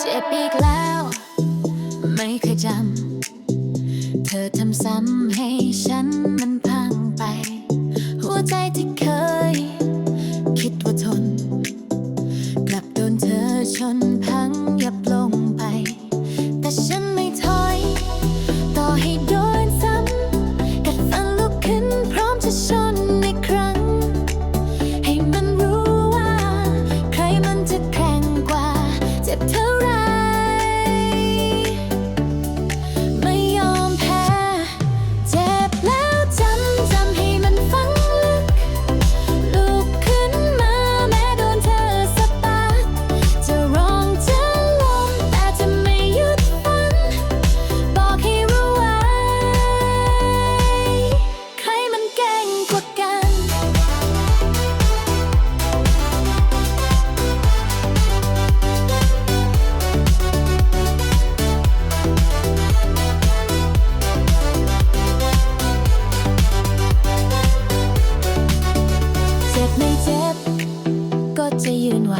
เจ็บอีกแล้ว ไม่เคยจำ เธอทำซ้ำให้ฉัน to run. จะยืนไหว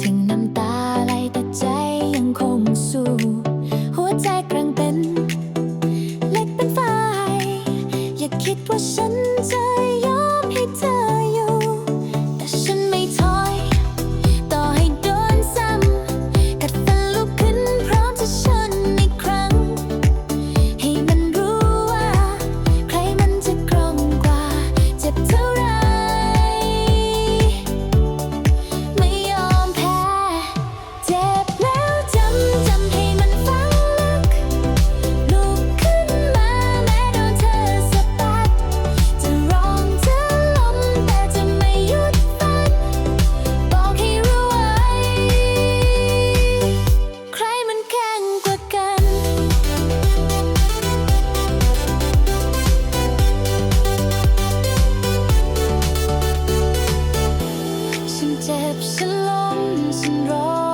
ถึงน้ำตาไหลแต่ใจยังคงสู้ หัวใจกลางเต้นเล็กเป็นไฟอย่าคิดว่าฉันจะ ฉันเจ็บฉันล้มฉันร้อง